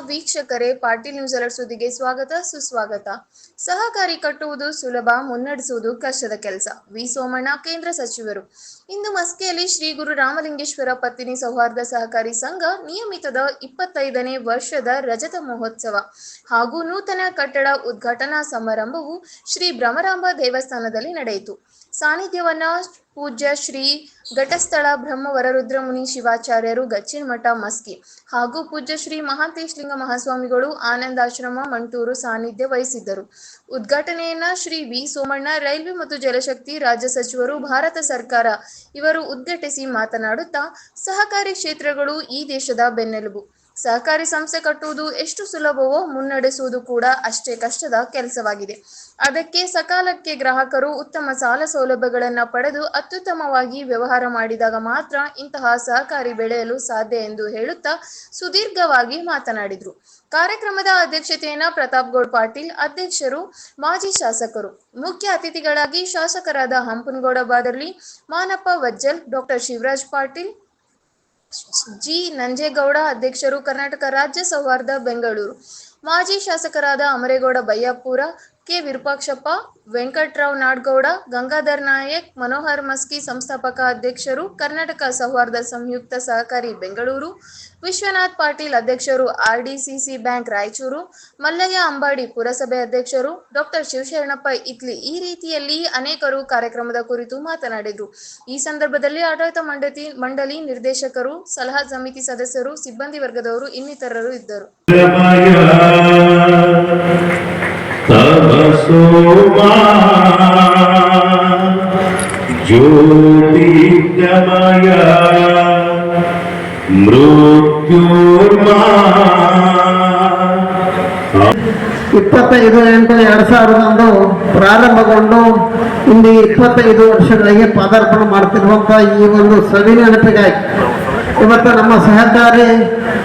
ವೀಕ್ಷಕರೇ Patil news alert ಸುದ್ದಿಗೆ ಸ್ವಾಗತ ಸುಸ್ವಾಗತ. ಸಹಕಾರಿ ಕಟ್ಟುವುದು ಸುಲಭ, ಮುನ್ನಡೆಸುವುದು ಕಷ್ಟದ ಕೆಲಸ ವಿ ಸೋಮಣ್ಣ ಕೇಂದ್ರ ಸಚಿವರು. ಇಂದು ಮಸ್ಕೆಯಲ್ಲಿ ಶ್ರೀ ಗುರು ರಾಮಲಿಂಗೇಶ್ವರ ಪತ್ತಿನಿ ಸೌಹಾರ್ದ ಸಹಕಾರಿ ಸಂಘ ನಿಯಮಿತದ ಇಪ್ಪತ್ತೈದನೇ ವರ್ಷದ ರಜತ ಮಹೋತ್ಸವ ಹಾಗೂ ನೂತನ ಕಟ್ಟಡ ಉದ್ಘಾಟನಾ ಸಮಾರಂಭವು ಶ್ರೀ ಭ್ರಮರಾಂಬ ದೇವಸ್ಥಾನದಲ್ಲಿ ನಡೆಯಿತು. ಸಾನ್ನಿಧ್ಯವನ್ನ ಪೂಜ್ಯ ಶ್ರೀ ಘಟಸ್ಥಳ ಬ್ರಹ್ಮವರ ರುದ್ರಮುನಿ ಶಿವಾಚಾರ್ಯರು ಗಚ್ಚಿನಮಠ, ಮಸ್ಕಿ ಹಾಗೂ ಪೂಜ್ಯ ಶ್ರೀ ಮಹಾಂತೇಶ್ಲಿಂಗ ಮಹಾಸ್ವಾಮಿಗಳು ಆನಂದಾಶ್ರಮ, ಮಂಟೂರು ಸಾನ್ನಿಧ್ಯ ವಹಿಸಿದ್ದರು. ಉದ್ಘಾಟನೆಯನ್ನ ಶ್ರೀ ವಿ ಸೋಮಣ್ಣ, ರೈಲ್ವೆ ಮತ್ತು ಜಲಶಕ್ತಿ ರಾಜ್ಯ ಸಚಿವರು, ಭಾರತ ಸರ್ಕಾರ ಇವರು ಉದ್ಘಾಟಿಸಿ ಮಾತನಾಡುತ್ತಾ ಸಹಕಾರಿ ಕ್ಷೇತ್ರಗಳು ಈ ದೇಶದ ಬೆನ್ನೆಲುಬು. ಸಹಕಾರಿ ಸಂಸ್ಥೆ ಕಟ್ಟುವುದು ಎಷ್ಟು ಸುಲಭವೋ ಮುನ್ನಡೆಸುವುದು ಕೂಡ ಅಷ್ಟೇ ಕಷ್ಟದ ಕೆಲಸವಾಗಿದೆ. ಅದಕ್ಕೆ ಸಕಾಲಕ್ಕೆ ಗ್ರಾಹಕರು ಉತ್ತಮ ಸಾಲ ಸೌಲಭ್ಯಗಳನ್ನು ಪಡೆದು ಅತ್ಯುತ್ತಮವಾಗಿ ವ್ಯವಹಾರ ಮಾಡಿದಾಗ ಮಾತ್ರ ಇಂತಹ ಸಹಕಾರಿ ಬೆಳೆಯಲು ಸಾಧ್ಯ ಎಂದು ಹೇಳುತ್ತಾ ಸುದೀರ್ಘವಾಗಿ ಮಾತನಾಡಿದರು. ಕಾರ್ಯಕ್ರಮದ ಅಧ್ಯಕ್ಷತೆಯನ್ನ ಪ್ರತಾಪ್ ಗೌಡ್ ಪಾಟೀಲ್, ಅಧ್ಯಕ್ಷರು, ಮಾಜಿ ಶಾಸಕರು, ಮುಖ್ಯ ಅತಿಥಿಗಳಾಗಿ ಶಾಸಕರಾದ ಹಂಪನಗೌಡ ಬಾದರ್ಲಿ, ಮಾನಪ್ಪ ವಜ್ಜಲ್, ಡಾಕ್ಟರ್ ಶಿವರಾಜ್ ಪಾಟೀಲ್ ಜಿ ನಂಜೇಗೌಡ ಅಧ್ಯಕ್ಷರು ಕರ್ನಾಟಕ ರಾಜ್ಯ ಸೌಹಾರ್ದ ಬೆಂಗಳೂರು. ಮಾಜಿ ಶಾಸಕರಾದ ಅಮರೇಗೌಡ ಬಯ್ಯಾಪುರ ಕೆ ವಿರೂಪಾಕ್ಷಪ್ಪ, ವೆಂಕಟರಾವ್ ನಾಡ್ಗೌಡ, ಗಂಗಾಧರ್ ನಾಯಕ್, ಮನೋಹರ್ ಮಸ್ಕಿ ಸಂಸ್ಥಾಪಕ ಅಧ್ಯಕ್ಷರು, ಕರ್ನಾಟಕ ಸೌಹಾರ್ದ ಸಂಯುಕ್ತ ಸಹಕಾರಿ ಬೆಂಗಳೂರು ವಿಶ್ವನಾಥ್ ಪಾಟೀಲ್ ಅಧ್ಯಕ್ಷರು ಆರ್ಡಿಸಿಸಿ ಬ್ಯಾಂಕ್ ರಾಯಚೂರು, ಮಲ್ಲಯ್ಯ ಅಂಬಾಡಿ ಪುರಸಭೆ ಅಧ್ಯಕ್ಷರು ಡಾಕ್ಟರ್ ಶಿವಶರಣಪ್ಪ ಇತ್ಲಿ ಈ ರೀತಿಯಲ್ಲಿ ಅನೇಕರು ಕಾರ್ಯಕ್ರಮದ ಕುರಿತು ಮಾತನಾಡಿದರು. ಈ ಸಂದರ್ಭದಲ್ಲಿ ಆಡಳಿತ ಮಂಡಳಿ ಮಂಡಳಿ ನಿರ್ದೇಶಕರು, ಸಲಹಾ ಸಮಿತಿ ಸದಸ್ಯರು, ಸಿಬ್ಬಂದಿ ವರ್ಗದವರು ಇನ್ನಿತರರು ಇದ್ದರು. ಇಪ್ಪತ್ತೈದು ಎಂಟು ಎರಡು ಸಾವಿರದಂದು ಪ್ರಾರಂಭಗೊಂಡು ಇಂದು ಇಪ್ಪತ್ತೈದು ವರ್ಷಗಳಿಗೆ ಪದಾರ್ಪಣೆ ಮಾಡ್ತಿರುವಂಥ ಈ ಒಂದು ಸವಿ ನೆನಪಿಗಾಗಿ ಇವತ್ತು ನಮ್ಮ ಸಹಕಾರಿ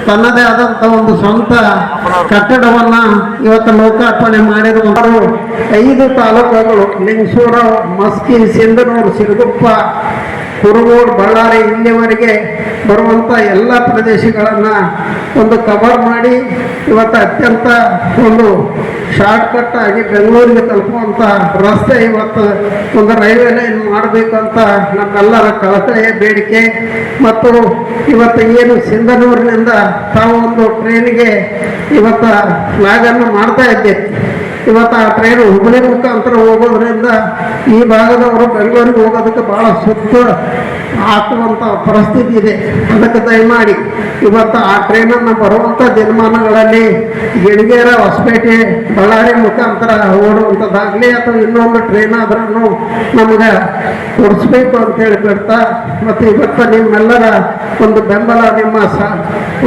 ತನ್ನದೇ ಆದಂಥ ಒಂದು ಸ್ವಂತ ಕಟ್ಟಡವನ್ನ ಇವತ್ತು ಲೋಕಾರ್ಪಣೆ ಮಾಡಿರುವಂಥವರು ಐದು ತಾಲೂಕುಗಳು, ಲಿಂಗಸೂರು, ಮಸ್ಕಿ, ಸಿಂಧನೂರು, ಸಿರುಗುಪ್ಪ ಕುರುಗೋಡು ಬಳ್ಳಾರಿ ಇಲ್ಲಿವರೆಗೆ ಬರುವಂಥ ಎಲ್ಲ ಪ್ರದೇಶಗಳನ್ನು ಒಂದು ಕವರ್ ಮಾಡಿ ಇವತ್ತು ಅತ್ಯಂತ ಒಂದು ಶಾರ್ಟ್ಕಟ್ ಆಗಿ ಬೆಂಗಳೂರಿಗೆ ತಲುಪುವಂಥ ರಸ್ತೆ ಇವತ್ತು ಒಂದು ರೈಲ್ವೆ ಲೈನ್ ಮಾಡಬೇಕಂತ ನಮ್ಮೆಲ್ಲರ ಕಳಕಳಿಯ ಬೇಡಿಕೆ. ಮತ್ತು ಇವತ್ತು ಏನು ಸಿಂಧನೂರಿನಿಂದ ತಾವು ಒಂದು ಟ್ರೈನಿಗೆ ಇವತ್ತು ಫ್ಲಾಗನ್ನು ಮಾಡ್ತಾ ಇದ್ದೇವೆ ಇವತ್ತು ಆ ಟ್ರೈನ್ ಹುಬ್ಬಳ್ಳಿ ಮುಖಾಂತರ ಹೋಗೋದ್ರಿಂದ ಈ ಭಾಗದವರು ಬೆಂಗಳೂರಿಗೆ ಹೋಗೋದಕ್ಕೆ ಭಾಳ ಸುತ್ತ ಹಾಕುವಂಥ ಪರಿಸ್ಥಿತಿ ಇದೆ. ಅದಕ್ಕೆ ದಯಮಾಡಿ ಇವತ್ತು ಆ ಟ್ರೈನನ್ನು ಬರುವಂಥ ದಿನಮಾನಗಳಲ್ಲಿ ಗಿಣಗೇರ ಹೊಸಪೇಟೆ, ಬಳ್ಳಾರಿ ಮುಖಾಂತರ ಓಡುವಂಥದ್ದಾಗಲಿ ಅಥವಾ ಇನ್ನೊಂದು ಟ್ರೈನ್ ಆದ್ರೂ ನಮ್ಗೆ ಕೊಡಿಸ್ಬೇಕು ಅಂತೇಳಿ ಬಿಡ್ತಾ ಮತ್ತು ಇವತ್ತು ನಿಮ್ಮೆಲ್ಲರ ಒಂದು ಬೆಂಬಲ, ನಿಮ್ಮ ಸ,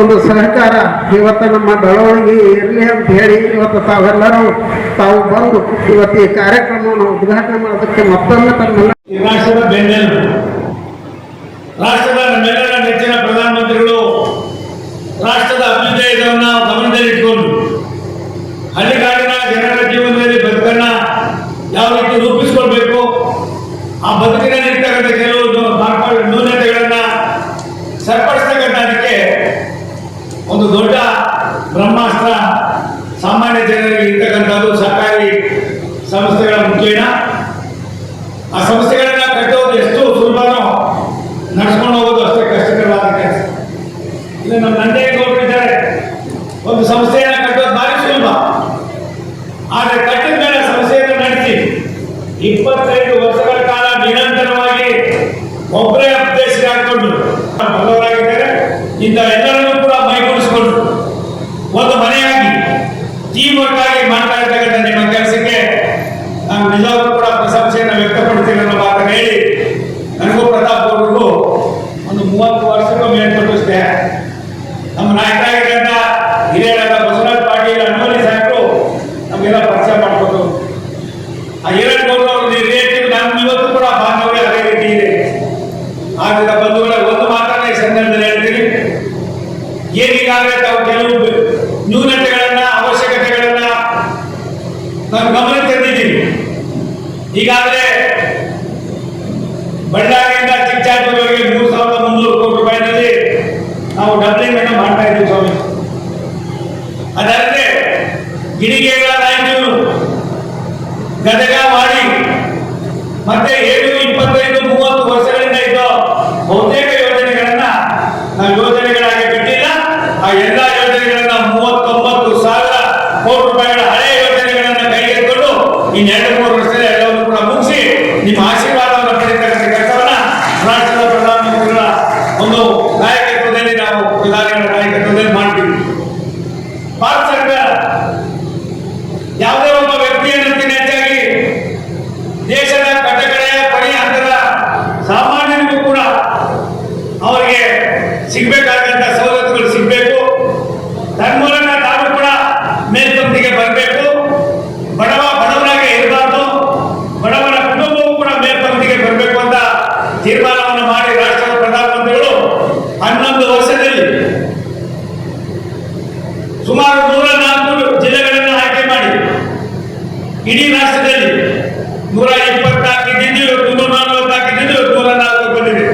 ಒಂದು ಸಹಕಾರ ಇವತ್ತು ನಮ್ಮ ಬೆಳವಣಿಗೆ ಇರಲಿ ಅಂತ ಹೇಳಿ ಇವತ್ತು ತಾವೆಲ್ಲರೂ ತಾವು ಬಂದು ಇವತ್ತು ಈ ಕಾರ್ಯಕ್ರಮವನ್ನು ಉದ್ಘಾಟನೆ ಮಾಡೋದಕ್ಕೆ ಮತ್ತೊಮ್ಮೆ ತಮ್ಮೆಲ್ಲ ಬೆನ್ನೆಲುಬು. ರಾಷ್ಟ್ರದ ನಮ್ಮೆಲ್ಲರ ನೆಚ್ಚಿನ ಪ್ರಧಾನಮಂತ್ರಿಗಳು ರಾಷ್ಟ್ರದ ಅಭ್ಯುದಯವನ್ನು ಗಮನದಲ್ಲಿಟ್ಟುಕೊಂಡು ಹಳ್ಳಿಗಾಡಿನ ಜನರ ಜೀವನದಲ್ಲಿ ಬದುಕನ್ನ ಯಾವ ರೀತಿ ರೂಪಿಸ್ಕೊಳ್ಬೇಕು, ಆ ಬದುಕಿನಲ್ಲಿ ಇರ್ತಕ್ಕಂಥ ಕೆಲವು ನ್ಯೂನತೆಗಳನ್ನ ನ್ಯೂನತೆಗಳನ್ನ ಸರಿಪಡಿಸ್ತಕ್ಕಂಥದಕ್ಕೆ ಒಂದು ದೊಡ್ಡ ಬ್ರಹ್ಮಾಸ್ತ್ರ ಸಾಮಾನ್ಯ ಜನರಿಗೆ ಇರ್ತಕ್ಕಂಥದ್ದು ಸರ್ಕಾರಿ ಸಂಸ್ಥೆಗಳ ಮುಖೇನ ಆ ಸಂಸ್ಥೆಗಳನ್ನ ಕಟ್ಟೋದು ಎಷ್ಟು ಸುಲಭನೋ ನಡ್ಸ್ಕೊಂಡು ಹೋಗೋದು ಅಷ್ಟೇ ಕಷ್ಟಕರವಾದ ಕೆಲಸ ಇಲ್ಲ ನಮ್ಮ ನಂದೇಗೌಡರು ಇದ್ದಾರೆ ಒಂದು ಸಂಸ್ಥೆಯನ್ನ ಕಟ್ಟೋದು ಭಾರಿ ಸುಲಭ ಆದರೆ ಕಟ್ಟಿದ ಮೇಲೆ ಸಂಸ್ಥೆಯನ್ನು ನಡೆಸಿ ಇಪ್ಪತ್ತೈದು ವರ್ಷಗಳ ಕಾಲ ನಿರಂತರವಾಗಿ ಒಬ್ಬರೇ ಅಭ್ಯರ್ಥಿ ಹಾಕೊಂಡು ಬಲ್ಲವರಾಗಿದ್ದಾರೆ ಇಂಥ ಎಲ್ಲರನ್ನೂ ಕೂಡ ಮೈಗೂಡಿಸಿಕೊಂಡು ಒಂದು ಮನೆಯಾಗಿ ಟೀಮ್ ವರ್ಕ್ ಆಗಿ ಮಾಡ್ತಾ ಇರ್ತಕ್ಕಂಥ ನಿಮ್ಮ ಕೆಲಸಕ್ಕೆ ನಾನು ನಿಜವಾಗ್ಲೂ ಕೂಡ ಪ್ರಶಂಸೆಯನ್ನು ವ್ಯಕ್ತಪಡ್ತೀನಿ ಅನ್ನೋ ಮಾತನ್ನು ಹೇಳಿ ನನಗೂ ಪ್ರತಾಪ್ ಅವ್ರಿಗೂ ಒಂದು ಮೂವತ್ತು ವರ್ಷಕ್ಕೂ ಮೇಲ್ಪಟ್ಟಿಷ್ಟೇ ನಮ್ಮ ನಾಯಕರಾಗಿದ್ದಂಥ ಹಿರಿಯರಾದ ಬಸವರಾಜ್ ಪಾಟೀಲ್ ಅನ್ವಲಿ ಸಾಹೇಬರು ನಮಗೆಲ್ಲ ಪರಿಚಯ ಮಾಡ್ಬೋದು ಆ ಹಿರೇಣ್ ಗೌಡ ಅವರು ರಿಲೇಟಿವ್ ನಾನು ಇವತ್ತು ಕೂಡ ಬಾಂಧವ್ಯ ಅದೇ ರೀತಿ ಇದೆ ಆದ್ರಿಂದ ಬಂಧುಗಳ, ಒಂದು ಮಾತನ್ನ ಈ ಸಂದರ್ಭದಲ್ಲಿ ಹೇಳ್ತೀನಿ ಏನೀಗಾಗಲೇ ತಾವು ಕೆಲವು ನ್ಯೂನತೆಗಳನ್ನ, ಅವಶ್ಯಕತೆಗಳನ್ನ ನಾನು ಗಮನ ತಂದಿದ್ದೀನಿ ಈಗಾಗಲೇ ಬಳ್ಳಾರಿಯಿಂದ ಚಿಕ್ಕಚಾಟೂರಿಗೆ ಮೂರು ಸಾವಿರದ ಮುನ್ನೂರು ಕೋಟಿ ರೂಪಾಯಿನಲ್ಲಿ ನಾವು ಡಬ್ಲಿಂಗ್ ಅನ್ನು ಮಾಡ್ತಾ ಇದ್ದೀವಿ ಸ್ವಾಮಿ. ಗಿರಿಗೆಗಳ ರಾಯಚೂರು ಗದಗ ಮಾಡಿ ಮತ್ತೆ ಬಹುತೇಕ ಯೋಜನೆಗಳನ್ನ ಯೋಜನೆಗಳಾಗಿ ಬಿಟ್ಟಿಲ್ಲ ಆ ಎಲ್ಲಾ ಯೋಜನೆಗಳನ್ನ ಮೂವತ್ತೊಂಬತ್ತು ಸಾವಿರ ಕೋಟಿ ರೂಪಾಯಿಗಳ ಹಳೆಯ ಯೋಜನೆಗಳನ್ನ ಕೈಗೆತ್ತಿಕೊಂಡು ಇನ್ನೆರಡು ಮೂರು ವರ್ಷದಲ್ಲಿ ಎಲ್ಲವನ್ನು ಕೂಡ ಮುಗಿಸಿ ನಿಮ್ಮ ಆಶೀರ್ವಾದವನ್ನು ಪಡೆತಕ್ಕಂಥ ಕೆಲಸವನ್ನ ರಾಷ್ಟ್ರದ ಪ್ರಧಾನಮಂತ್ರಿಗಳ ಒಂದು ನಾಯಕತ್ವದಲ್ಲಿ ನಾವು ಪ್ರಧಾನಿಗಳ ನಾಯಕತ್ವದಲ್ಲಿ ಮಾಡ್ತೀವಿ ಭಾರತ ಸರ್ಕಾರ ಯಾವುದೇ ಒಬ್ಬ ವ್ಯಕ್ತಿಯನ್ನಕ್ಕಿಂತ ಹೆಚ್ಚಾಗಿ ದೇಶದ ಕಟಕಡೆಯ ಕೊನೆಯ ಹಂತದ ಸಾಮಾನ್ಯರಿಗೂ ಕೂಡ ಅವರಿಗೆ ಸಿಗ್ಬೇಕಾದಂತ ಸವಲತ್ತುಗಳು ಸಿಗಬೇಕು ತನ್ಮೂಲಕ ತಾವು ಕೂಡ ಮೇಲ್ಪಂಕ್ತಿಗೆ ಬರಬೇಕು ಬಡವ ಬಡವರಾಗೆ ಇರಬಾರ್ದು ಬಡವರ ಕುಟುಂಬವೂ ಕೂಡ ಮೇಲ್ಪಂಕ್ತಿಗೆ ಬರಬೇಕು ಅಂತ ತೀರ್ಮಾನವನ್ನು ಮಾಡಿ ರಾಷ್ಟ್ರದ ಪ್ರಧಾನಮಂತ್ರಿಗಳು ಹನ್ನೊಂದು ವರ್ಷದಲ್ಲಿ ಸುಮಾರು ನೂರ ನಾಲ್ಕು ಜಿಲ್ಲೆಗಳನ್ನು ಆಯ್ಕೆ ಮಾಡಿ. ಇಡೀ ರಾಷ್ಟ್ರದಲ್ಲಿ ನೂರ ಇಪ್ಪತ್ತಾಕಿದ್ದು ನೂರ ಇವತ್ತು ನೂರ ನಾಲ್ಕು ಬಂದಿದೆ.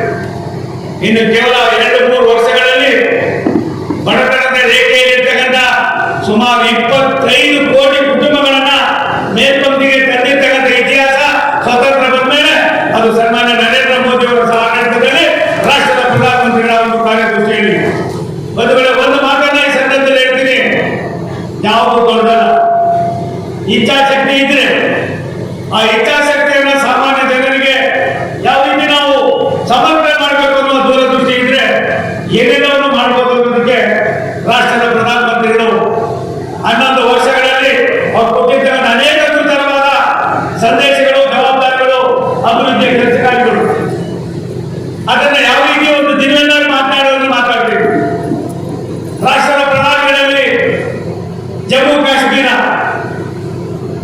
ಇನ್ನು ಕೇವಲ ಎರಡು, ಮೂರು ವರ್ಷಗಳಲ್ಲಿ ಬಡತನದ ರೇಖೆಯಲ್ಲಿರ್ತಕ್ಕಂಥ ಸುಮಾರು ಇಪ್ಪತ್ತೈದು ಕೋಟಿ ಕುಟುಂಬಗಳನ್ನ ಮೇಲ್ಪಂಕ್ತಿಗೆ ತಂದಿರ್ತಕ್ಕಂಥ ಇತಿಹಾಸ ಸ್ವತಂತ್ರ ಬಂದ ಮೇಲೆ ಅದು ಸನ್ಮಾನ್ಯ ನರೇಂದ್ರ ಮೋದಿ ಅವರ ಆಡಳಿತದಲ್ಲಿ ರಾಷ್ಟ್ರದ ಪ್ರಧಾನಮಂತ್ರಿಗಳ ಒಂದು ಕಾರ್ಯದೃಷ್ಟಿಯಲ್ಲಿ ಒಂದು ವೇಳೆ ಒಂದು ಮಾತನ್ನ ಈ ಸಂದರ್ಭದಲ್ಲಿ ಹೇಳ್ತೀನಿ ಯಾವುದು ದೊಡ್ಡದಲ್ಲ ಇಚ್ಛಾಶಕ್ತಿ ಇದ್ರೆ ಆ ಇಚ್ಛಾಶಕ್ತಿಯನ್ನ ಸಾಮಾನ್ಯ ಜನರಿಗೆ ಯಾವ ರೀತಿ ನಾವು ಸಮರ್ಪಣೆ ಮಾಡಬೇಕು ಅನ್ನೋ ದೂರದೃಷ್ಟಿ ಇದ್ರೆ ಏನೆಲ್ಲವನ್ನು ಮಾಡಬಹುದು ಅನ್ನೋದಕ್ಕೆ ರಾಷ್ಟ್ರದ ಪ್ರಧಾನಮಂತ್ರಿಗಳು ಹನ್ನೊಂದು ವರ್ಷಗಳಲ್ಲಿ ಅವ್ರು ಕೊಟ್ಟಿರ್ತಕ್ಕಂಥ ಅನೇಕ ಗುರುತರವಾದ ಸಂದೇಶಗಳು, ಜವಾಬ್ದಾರಿಗಳು ಅಭಿವೃದ್ಧಿಯ ಕೆಲಸ ಕಾರ್ಯಗಳು ಅದನ್ನ ಯಾವ ರೀತಿ ಒಂದು ದಿನವನ್ನಾಗಿ ಮಾತನಾಡೋದನ್ನು ಮಾತಾಡಬೇಕು ರಾಷ್ಟ್ರದ ಪ್ರಧಾನಿಗಳಲ್ಲಿ ಜಮ್ಮು ಕಾಶ್ಮೀರ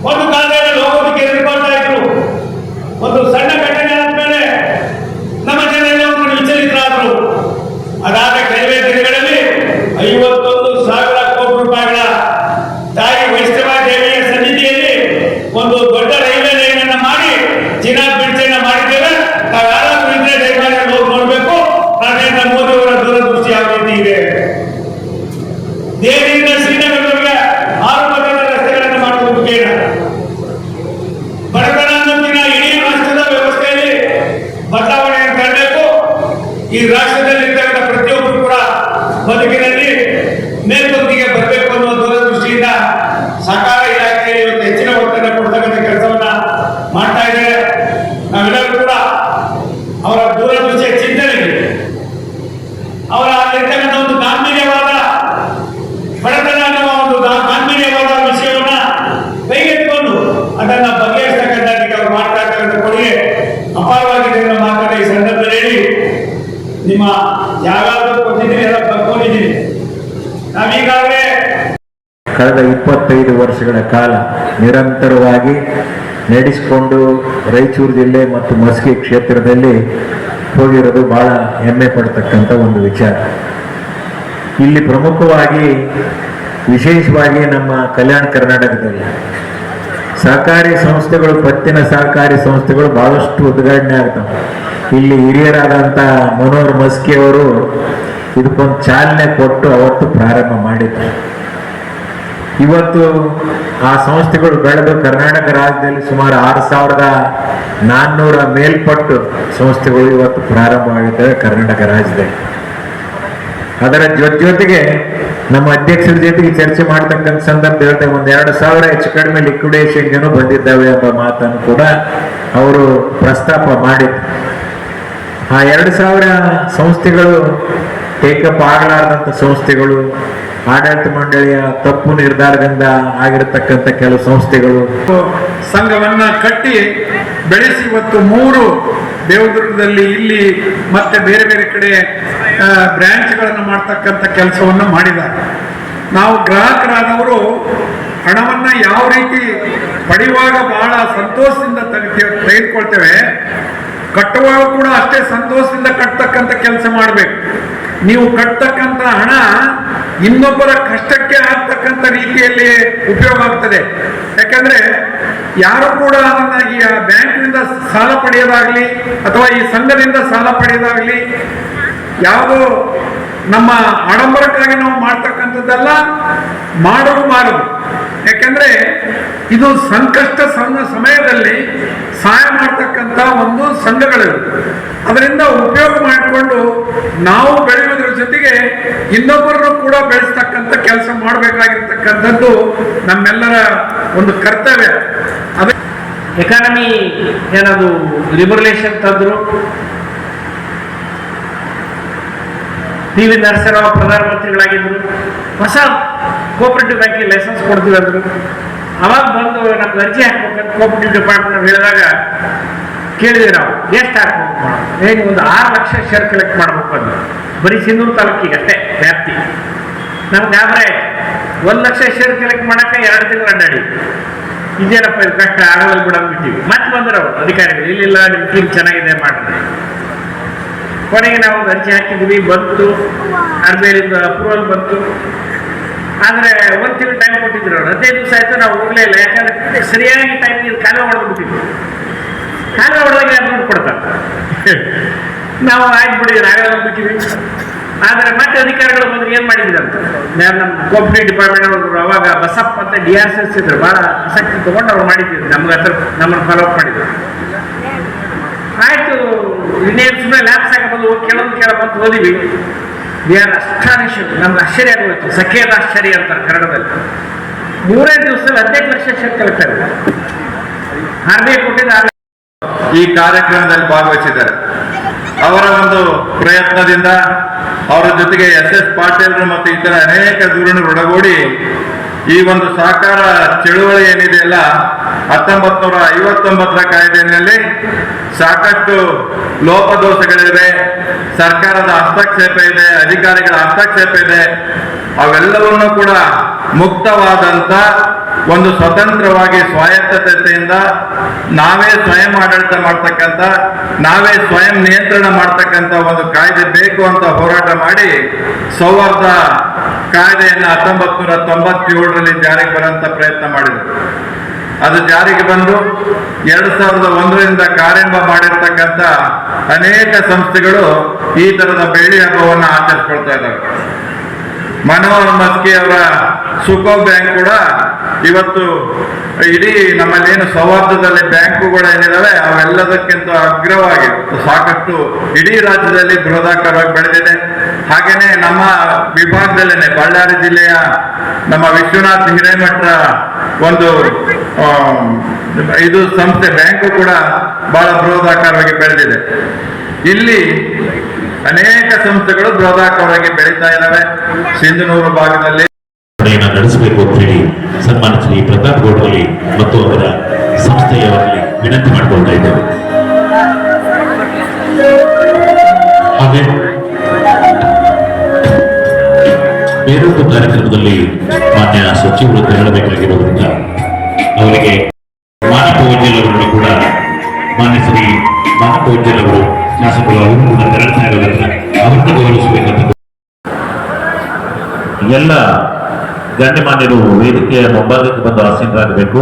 ಒಂದು ಕಾಲದಲ್ಲಿ ಹೋಗೋದಕ್ಕೆ ಎದುರುಕೊಳ್ತಾ ಇದ್ರು ಒಂದು ಸಣ್ಣ ಘಟನೆ ಆದ್ಮೇಲೆ ನಮ್ಮ ಜನ ಒಂದು ವಿಚಲಿತರಾದ್ರು ಅದಾದ ಕೆಲವೇ ದಿನಗಳಲ್ಲಿ ಐವತ್ತೊಂದು ಸಾವಿರ ಕೋಟಿ ರೂಪಾಯಿಗಳ ತಾಯಿ ವೈಷ್ಣವ ದೇವಿಯ ಸನ್ನಿಧಿಯಲ್ಲಿ ಒಂದು ದೊಡ್ಡ ರೈಲ್ವೆ ಲೈನ್ ಅನ್ನ ಮಾಡಿ ಚೀನಾ ಬ್ರಿಡ್ಜ್ ಅನ್ನ ಮಾಡಿದ್ದೇವೆ. ನಾವು ಯಾರಾದ್ರೂ ರೈಲ್ವೆ ಹೋಗಿ ನೋಡ್ಬೇಕು. ನರೇಂದ್ರ ಮೋದಿ ಅವರ ದೂರದೃಷ್ಟಿ ಯಾವ ರೀತಿ ಇದೆ? ದೆಹಲಿಯಿಂದ ಶ್ರೀನಗರವರೆಗೆ ಆರು ಪಥದ ರಸ್ತೆಗಳನ್ನು ಮಾಡುವ ಮುಖೇನ ಬಡತನ ದಿನ ಇಡೀ ರಾಷ್ಟ್ರದ ವ್ಯವಸ್ಥೆಯಲ್ಲಿ ಬದಲಾವಣೆಯನ್ನು ತರಬೇಕು ಈ ರಾಷ್ಟ್ರದಲ್ಲಿ ಇರ್ತಕ್ಕಂಥ ಪ್ರತಿಯೊಬ್ಬರು ಕೂಡ ಬದುಕಿನಲ್ಲಿ ಮೇಲ್ಪಂಕ್ತಿಗೆ ಬರಬೇಕು ಅನ್ನೋ ದೂರದೃಷ್ಟಿಯಿಂದ ಸಹಕಾರ ಇಲಾಖೆಯಲ್ಲಿ ಇವತ್ತು ಹೆಚ್ಚಿನ ಒತ್ತನ್ನು ಕೊಡ್ತಕ್ಕಂಥ ಕೆಲಸವನ್ನ ಮಾಡ್ತಾ ಇದ್ದಾರೆ ನಾವೆಲ್ಲರೂ ಕೂಡ ಅವರ ದೂರದೃಷ್ಟಿಯ ಚಿಂತನೆಗೆ ಅವರ ಅಲ್ಲಿರ್ತಕ್ಕಂಥ ಒಂದು ಗಾಂಭೀರ್ಯವಾದ ಬಡತನ ಅನ್ನುವ ಒಂದು ಗಾ- ಗಾಂಭೀರ್ಯವಾದ ವಿಷಯವನ್ನ ಕೈಗೆತ್ತಿಕೊಂಡು ಅದನ್ನ ಬಗೆಹರಿಸತಕ್ಕಂಥದ್ದಕ್ಕೆ ಅವರು ಮಾಡ್ತಾ ಇರ್ತಕ್ಕಂಥ ಕೊಡುಗೆ ಅಪಾರವಾಗಿದೆ ಅನ್ನೋ ಮಾತನ್ನ ಈ ಸಂದರ್ಭದಲ್ಲಿ ಹೇಳಿ ನಿಮ್ಮ ಕಳೆದ ಇಪ್ಪತ್ತೈದು ವರ್ಷಗಳ ಕಾಲ ನಿರಂತರವಾಗಿ ನಡೆಸಿಕೊಂಡು ರಾಯಚೂರು ಜಿಲ್ಲೆ ಮತ್ತು ಮಸ್ಕಿ ಕ್ಷೇತ್ರದಲ್ಲಿ ಹೋಗಿರೋದು ಬಹಳ ಹೆಮ್ಮೆ ಪಡ್ತಕ್ಕಂಥ ಒಂದು ವಿಚಾರ. ಇಲ್ಲಿ ಪ್ರಮುಖವಾಗಿ, ವಿಶೇಷವಾಗಿ ನಮ್ಮ ಕಲ್ಯಾಣ ಕರ್ನಾಟಕದಲ್ಲಿ ಸಹಕಾರಿ ಸಂಸ್ಥೆಗಳು, ಪತ್ತಿನ ಸಹಕಾರಿ ಸಂಸ್ಥೆಗಳು ಬಹಳಷ್ಟು ಉದ್ಘಾಟನೆ ಆಗ್ತವೆ. ಇಲ್ಲಿ ಹಿರಿಯರಾದಂಥ ಮನೋಹರ್ ಮಸ್ಕಿ ಅವರು ಇದಕ್ಕೊಂದು ಚಾಲನೆ ಕೊಟ್ಟು ಅವತ್ತು ಪ್ರಾರಂಭ ಮಾಡಿದ್ರು. ಇವತ್ತು ಆ ಸಂಸ್ಥೆಗಳು ಬೆಳೆದು ಕರ್ನಾಟಕ ರಾಜ್ಯದಲ್ಲಿ ಸುಮಾರು ಆರು ಸಾವಿರದ ನಾನ್ನೂರ ಮೇಲ್ಪಟ್ಟು ಸಂಸ್ಥೆಗಳು ಇವತ್ತು ಪ್ರಾರಂಭವಾಗಿದ್ದಾವೆ ಕರ್ನಾಟಕ ರಾಜ್ಯದಲ್ಲಿ. ಅದರ ಜೊತೆ ಜೊತೆಗೆ ನಮ್ಮ ಅಧ್ಯಕ್ಷರ ಜೊತೆಗೆ ಚರ್ಚೆ ಮಾಡ್ತಕ್ಕಂಥ ಸಂದರ್ಭ ಹೇಳ್ತೇವೆ, ಒಂದ್ ಎರಡು ಸಾವಿರ ಹೆಚ್ಚು ಕಡಿಮೆ ಲಿಕ್ವಿಡೇಷನ್ ಏನೋ ಬಂದಿದ್ದಾವೆ ಎಂಬ ಮಾತನ್ನು ಕೂಡ ಅವರು ಪ್ರಸ್ತಾಪ ಮಾಡಿದ್ರು. ಆ ಎರಡು ಸಾವಿರ ಸಂಸ್ಥೆಗಳು ಟೇಕಪ್ ಆಗಲಾರದಂತ ಸಂಸ್ಥೆಗಳು, ಆಡಳಿತ ಮಂಡಳಿಯ ತಪ್ಪು ನಿರ್ಧಾರದಿಂದ ಆಗಿರತಕ್ಕಂಥ ಕೆಲವು ಸಂಸ್ಥೆಗಳು. ಸಂಘವನ್ನ ಕಟ್ಟಿ ಬೆಳೆಸಿ ಇವತ್ತು ಮೂರು ದೇವದುರ್ಗದಲ್ಲಿ ಇಲ್ಲಿ ಮತ್ತೆ ಬೇರೆ ಬೇರೆ ಕಡೆ ಬ್ರ್ಯಾಂಚ್ಗಳನ್ನು ಮಾಡ್ತಕ್ಕಂಥ ಕೆಲಸವನ್ನು ಮಾಡಿದ್ದಾರೆ. ನಾವು ಗ್ರಾಹಕರಾದವರು ಹಣವನ್ನ ಯಾವ ರೀತಿ ಪಡೆಯುವಾಗ ಬಹಳ ಸಂತೋಷದಿಂದ ತೆಗೆದುಕೊಳ್ತೇವೆ ಕಟ್ಟುವಾಗ ಕೂಡ ಅಷ್ಟೇ ಸಂತೋಷದಿಂದ ಕಟ್ತಕ್ಕಂಥ ಕೆಲಸ ಮಾಡಬೇಕು. ನೀವು ಕಟ್ತಕ್ಕಂಥ ಹಣ ಇನ್ನೊಬ್ಬರ ಕಷ್ಟಕ್ಕೆ ಆಗ್ತಕ್ಕಂಥ ರೀತಿಯಲ್ಲಿ ಉಪಯೋಗ ಆಗ್ತದೆ. ಯಾಕಂದ್ರೆ ಯಾರು ಕೂಡ ಅದನ್ನ ಈ ಬ್ಯಾಂಕ್ನಿಂದ ಸಾಲ ಪಡೆಯೋದಾಗ್ಲಿ ಅಥವಾ ಈ ಸಂಘದಿಂದ ಸಾಲ ಪಡೆಯೋದಾಗ್ಲಿ ಯಾವುದೋ ನಮ್ಮ ಆಡಂಬರಕ್ಕಾಗಿ ನಾವು ಮಾಡ್ತಕ್ಕಂಥದ್ದೆಲ್ಲ, ಮಾಡೋದು ಮಾರೋದು. ಯಾಕೆಂದ್ರೆ ಇದು ಸಂಕಷ್ಟ ಸಮ- ಸಮಯದಲ್ಲಿ ಸಹಾಯ ಮಾಡ್ತಕ್ಕಂಥ ಒಂದು ಸಂಘಗಳಿವೆ. ಅದರಿಂದ ಉಪಯೋಗ ಮಾಡಿಕೊಂಡು ನಾವು ಬೆಳೆಯೋದ್ರ ಜೊತೆಗೆ ಇನ್ನೊಬ್ಬರನ್ನು ಕೂಡ ಬೆಳೆಸ್ತಕ್ಕಂಥ ಕೆಲಸ ಮಾಡಬೇಕಾಗಿರ್ತಕ್ಕಂಥದ್ದು ನಮ್ಮೆಲ್ಲರ ಒಂದು ಕರ್ತವ್ಯ. ಅದೇ ಎಕಾನಮಿ ಏನದು ಲಿಬರಲೇಷನ್ ತಂದ್ರು? ಪಿ ವಿ ನರಸಿಂಹರಾವ್ ಪ್ರಧಾನಮಂತ್ರಿಗಳಾಗಿದ್ದರು. ಹೊಸ ಕೋಪರೇಟಿವ್ ಬ್ಯಾಂಕಿಗೆ ಲೈಸೆನ್ಸ್ ಕೊಡ್ತೀವಿ ಅಂದರು. ಅವಾಗ ಬಂದು ನಮ್ಗೆ ಅರ್ಜಿ ಹಾಕ್ಬೇಕಂತ ಕೋಪರೇಟಿವ್ ಡಿಪಾರ್ಟ್ಮೆಂಟ್ ಹೇಳಿದಾಗ ಕೇಳಿದ್ವಿ ನಾವು ಎಷ್ಟು ಹಾಕ್ಬೇಕು ಏನು ಒಂದು ಆರು ಲಕ್ಷ ಶೇರ್ ಕಲೆಕ್ಟ್ ಮಾಡ್ಬೇಕು ಅಂದರು. ಬರೀ ಸಿಂಧೂರು ತಾಲೂಕಿಗೆ ಅಷ್ಟೇ, ವ್ಯಾಪ್ತಿ. ನಮ್ಗೆ ಆದರೆ ಒಂದು ಲಕ್ಷ ಶೇರ್ ಕಲೆಕ್ಟ್ ಮಾಡೋಕ್ಕೆ ಎರಡು ತಿಂಗಳು ಅಡ್ಡಾಡಿ. ಇದೇನಪ್ಪ ಇದು ಕಷ್ಟ, ಆಗಲ್ಲ ಬಿಡಂಬಿಟ್ಟಿವಿ ಮತ್ತೆ ಬಂದರು ಅವರು, ಅಧಿಕಾರಿಗಳು, ಇಲ್ಲಿಲ್ಲ, ನಿಮ್ಮ ಟೀಮ್ ಚೆನ್ನಾಗಿದೆ, ಮಾಡ್ರಿ. ಕೊನೆಗೆ ನಾವು ಅರ್ಜಿ ಹಾಕಿದ್ವಿ ಬಂತು. ಅರ್ಬೇಲಿಂದ ಅಪ್ರೂವಲ್ ಬಂತು. ಆದರೆ ಒಂದು ತಿಂಗಳು ಟೈಮ್ ಕೊಟ್ಟಿದ್ರು ಅವ್ರು. ಹದಿನೈದು ದಿವಸ ಆಯ್ತು, ನಾವು ಹೋಗಲೇ ಇಲ್ಲ. ಯಾಕಂದ್ರೆ ಸರಿಯಾಗಿ ಟೈಮ್ ಕಾಲುವೆ ಹೊಡೆದ್ಬಿಟ್ಟಿದ್ವಿ ಕಾಲುವೆ ಹೊಡೆದಾಗ ದುಡ್ಡು ಕೊಡ್ತಾರೆ. ನಾವು ಬಿಡಿ, ನಾವೇ ಬಿಟ್ಟಿವಿ ಆದರೆ ಮತ್ತೆ ಅಧಿಕಾರಿಗಳು ಬಂದ್ರೆ ಏನು ಮಾಡಿದ್ರು ಅಂತ? ನಾನು ನಮ್ಮ ಕೊಬ್ಬರಿ ಡಿಪಾರ್ಟ್ಮೆಂಟ್ ಅವರು ಅವಾಗ ಬಸಪ್ಪ ಅಂತ ಡಿ ಆರ್ ಎಸ್ ಇದ್ರು. ಭಾಳ ಆಸಕ್ತಿ ತೊಗೊಂಡು ಅವ್ರು ಮಾಡಿದ್ದೀವಿ ನಮ್ಗೆ ಹತ್ರ ನಮ್ಮನ್ನು ಫಾಲೋ ಅಪ್ ಮಾಡಿದ್ರು. ಆಯ್ತು, ಇನ್ನೇನು ಸುಮ್ಮನೆ ಲ್ಯಾಬ್ಸ್ ಬಂದು ಹೋಗಿ ಕೇಳೋದು ಕೇಳಬಂತ ಓದಿವಿ ವಿ ಆರ್ ಅಷ್ಟಾನಿಶ್ ನಮ್ಗೆ ಆಶ್ಚರ್ಯ ಆಗೋಯ್ತು. ಸಖೇದ ಆಶ್ಚರ್ಯ ಅಂತಾರೆ ಕನ್ನಡದಲ್ಲಿ. ಮೂರೇ ದಿವಸದಲ್ಲಿ ಹದಿನೈದು ಲಕ್ಷ ಶೇರ್ ಕಲೆಕ್ಟ್ ಆಗಿದೆ ಆರ್ ಕೊಟ್ಟಿದ್ದ ಈ ಕಾರ್ಯಕ್ರಮದಲ್ಲಿ ಭಾಗವಹಿಸಿದ್ದಾರೆ. ಅವರ ಒಂದು ಪ್ರಯತ್ನದಿಂದ ಅವರ ಜೊತೆಗೆ ಎಸ್ ಎಸ್ ಪಾಟೀಲ್ ಮತ್ತು ಇತರ ಅನೇಕ ಧೂರಣರು ಒಳಗೂಡಿ ಈ ಒಂದು ಸಹಕಾರ ಚಳುವಳಿ ಏನಿದೆಯಲ್ಲ ಹತ್ತೊಂಬತ್ ನೂರ ಐವತ್ತೊಂಬತ್ತರ ಕಾಯ್ದೆಯಲ್ಲಿ ಸಾಕಷ್ಟು ಲೋಪದೋಷಗಳಿವೆ, ಸರ್ಕಾರದ ಹಸ್ತಕ್ಷೇಪ ಇದೆ, ಅಧಿಕಾರಿಗಳ ಹಸ್ತಕ್ಷೇಪ ಇದೆ, ಅವೆಲ್ಲವನ್ನೂ ಕೂಡ ಮುಕ್ತವಾದಂತ ಒಂದು ಸ್ವತಂತ್ರವಾಗಿ ಸ್ವಾಯತ್ತತೆಯಿಂದ ನಾವೇ ಸ್ವಯಂ ಆಡಳಿತ ಮಾಡ್ತಕ್ಕಂಥ, ನಾವೇ ಸ್ವಯಂ ನಿಯಂತ್ರಣ ಮಾಡ್ತಕ್ಕಂಥ ಒಂದು ಕಾಯ್ದೆ ಬೇಕು ಅಂತ ಹೋರಾಟ ಮಾಡಿ ಸೌಹಾರ್ದ ಕಾಯ್ದೆಯನ್ನು ಹತ್ತೊಂಬತ್ ನೂರ ತೊಂಬತ್ತೇಳರಲ್ಲಿ ಜಾರಿಗೆ ಬರುವಂತ ಪ್ರಯತ್ನ ಮಾಡಿದರು. ಅದು ಜಾರಿಗೆ ಬಂದು ಎರಡು ಸಾವಿರದ ಒಂದರಿಂದ ಕಾರ್ಯಂಭ ಮಾಡಿರ್ತಕ್ಕಂಥ ಅನೇಕ ಸಂಸ್ಥೆಗಳು ಈ ತರದ ಬೆಳ್ಳಿ ಹಬ್ಬವನ್ನು ಆಚರಿಸ್ಕೊಳ್ತಾ ಇದ್ದಾವೆ. ಮನೋಹರ್ ಮಸ್ಕಿ ಅವರ ಸುಕೋ ಬ್ಯಾಂಕ್ ಕೂಡ ಇವತ್ತು ಇಡೀ ನಮ್ಮಲ್ಲಿ ಏನು ಸೌಹಾರ್ದದಲ್ಲಿ ಏನಿದಾವೆ, ಅವೆಲ್ಲದಕ್ಕಿಂತ ಅಗ್ರವಾಗಿ ಸಾಕಷ್ಟು ಇಡೀ ರಾಜ್ಯದಲ್ಲಿ ಬೃಹದಾಕಾರವಾಗಿ ಬೆಳೆದಿದೆ. ಹಾಗೇನೆ ನಮ್ಮ ವಿಭಾಗದಲ್ಲೇನೆ ಬಳ್ಳಾರಿ ಜಿಲ್ಲೆಯ ನಮ್ಮ ವಿಶ್ವನಾಥ್ ಹಿರೇಮಠ ಒಂದು ಇದು ಸಂಸ್ಥೆ, ಬ್ಯಾಂಕು ಕೂಡ ಬಹಳ ಬೃಹದಾಕಾರವಾಗಿ ಬೆಳೆದಿದೆ. ಇಲ್ಲಿ ಅನೇಕ ಸಂಸ್ಥೆಗಳು ಬೃಹದಾಕಾರವಾಗಿ ಬೆಳೀತಾ ಇದ್ದಾವೆ. ಸಿಂಧನೂರು ಭಾಗದಲ್ಲಿ. ನಡೆಸಬೇಕು ಅಂತ ಹೇಳಿ ಸನ್ಮಾನ ಶ್ರೀ ಪ್ರತಾಪ್ ಗೌಡರಲ್ಲಿ ಮತ್ತು ಅವರ ಸಂಸ್ಥೆಯವರಲ್ಲಿ ವಿನಂತಿ ಮಾಡಿಕೊಳ್ತಾ ಇದ್ದೇವೆ. ಹಾಗೆ ಬೇರೊಂದು ಕಾರ್ಯಕ್ರಮದಲ್ಲಿ ಮಾನ್ಯ ಸಚಿವರು ತೆರಳಬೇಕಾಗಿರೋದ್ರಿಂದ ಅವರಿಗೆ ಮಾನಕ ವೈದ್ಯಲ್ ಕೂಡ ಮಾನ್ಯ ಶ್ರೀ ಮಾನಕ ಎಲ್ಲ ಗಣ್ಯಮಾನ್ಯರು ವೇದಿಕೆಯ ಮುಂಭಾಗಕ್ಕೆ ಬಂದು ಆಸೀನರಾಗಬೇಕು.